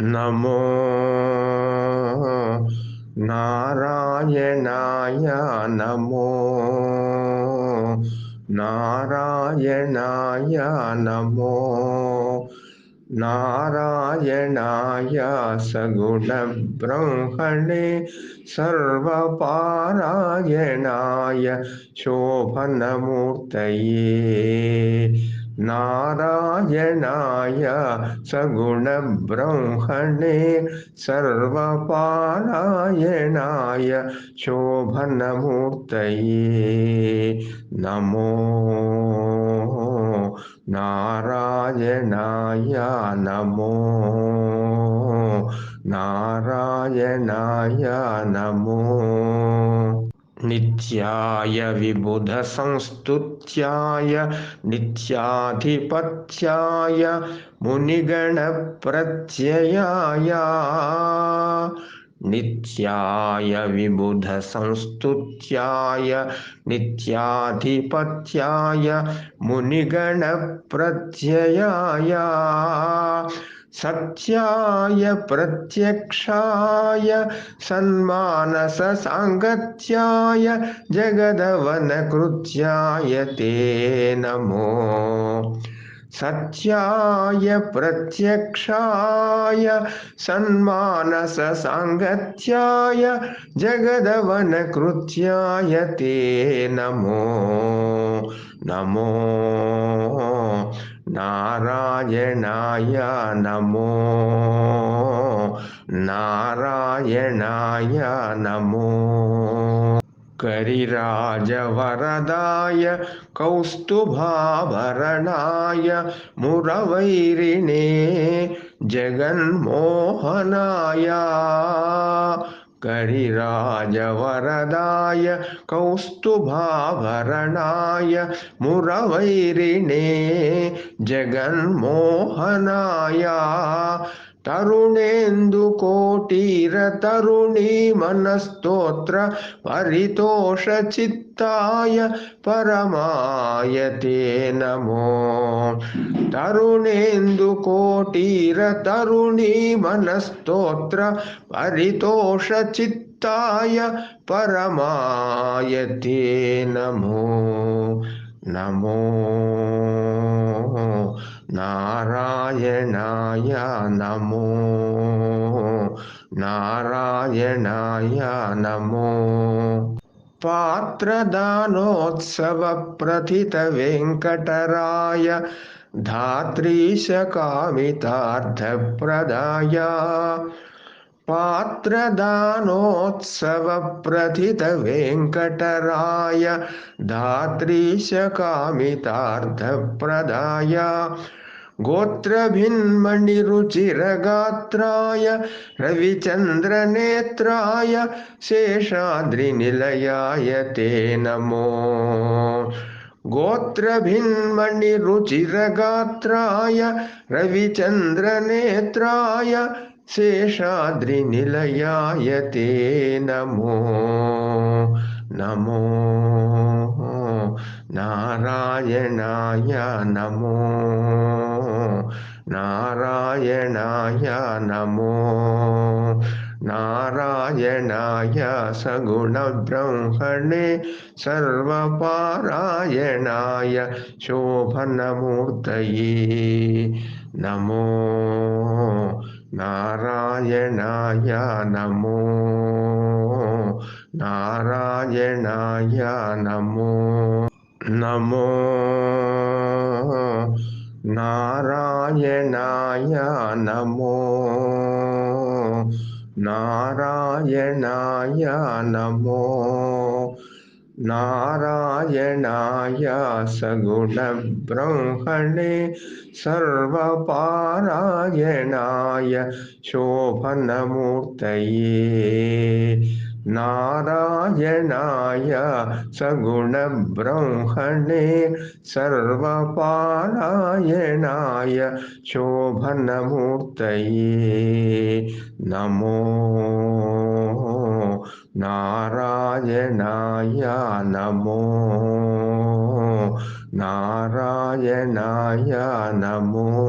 नमो नारायणाय नमो नारायणाय नमो नारायणाय सगुणब्रह्मणे सर्वपारायणाय शोभनमूर्तये नारायणाय सगुणब्रह्मणे सर्वपारायणाय शोभनमूर्तये नमो नारायणाय नमो नारायणाय नमो नित्याय विबुधसंस्तुत्याय नित्याधिपत्याय मुनिगणप्रत्ययाय। नित्याय विबुधसंस्तुत्याय नित्याधिपत्याय मुनिगणप्रत्ययाय సత్యాయ ప్రత్యక్షాయ సన్మానస సాంగత్యాయ జగదవన కృత్యాయ తే నమో. सत्याय प्रत्यक्षाय सन्मानससाङ्गत्याय जगदवनकृत्याय ते नमो नमो नारायणाय नमो नारायणाय नमो करिराजवरदाय कौस्तुभाभरणाय मुरवैरिणे जगन्मोहनाय। करिराजवरदाय कौस्तुभाभरणाय मुरवैरिणे जगन्मोहनाय ತರುಣೇಂದು ಕೋಟಿರ ತರುಣಿ ಮನಸ್ತೋತ್ರ ಪರಿತೋಷ ಚಿತ್ತಾಯ ಪರಮಾಯ ತೇ ನಮೋ. ತರುಣೇಂದು ಕೋಟಿರ ತರುಣಿ ಮನಸ್ತೋತ್ರ ಪರಿತೋಷ ಚಿತ್ತಾಯ ಪರಮಾಯ ತೇ ನಮೋ. नमो नारायणाय नमो नारायणाय नमो पात्रदानोत्सवप्रथितवेङ्कटराय धात्रीशकामितार्थप्रदाय पात्रदानोत्सवप्रथितवेङ्कटराय धात्रीशकामितार्थप्रदाय गोत्रभिन्मणिरुचिरगात्राय रविचन्द्रनेत्राय शेषाद्रिनिलयाय ते नमो गोत्रभिन्मणिरुचिरगात्राय रविचन्द्रनेत्राय शेषाद्रिनिलयाय ते नमो नमो नारायणाय नमो नारायणाय नमो नारायणाय सगुणब्रह्मणे सर्वपारायणाय शोभनमूर्तये नमो నారాయణాయ నమో నారాయణాయ నమో నమో నారాయణాయ నమో నారాయణాయ నమో नारायणाय सगुणब्रह्मणे सर्वपारायणाय शोभनमूर्तये। नारायणाय सगुणब्रह्मणे सर्वपारायणाय शोभनमूर्तये। नमो నారాయణాయ నమో. నారాయణాయ నమో.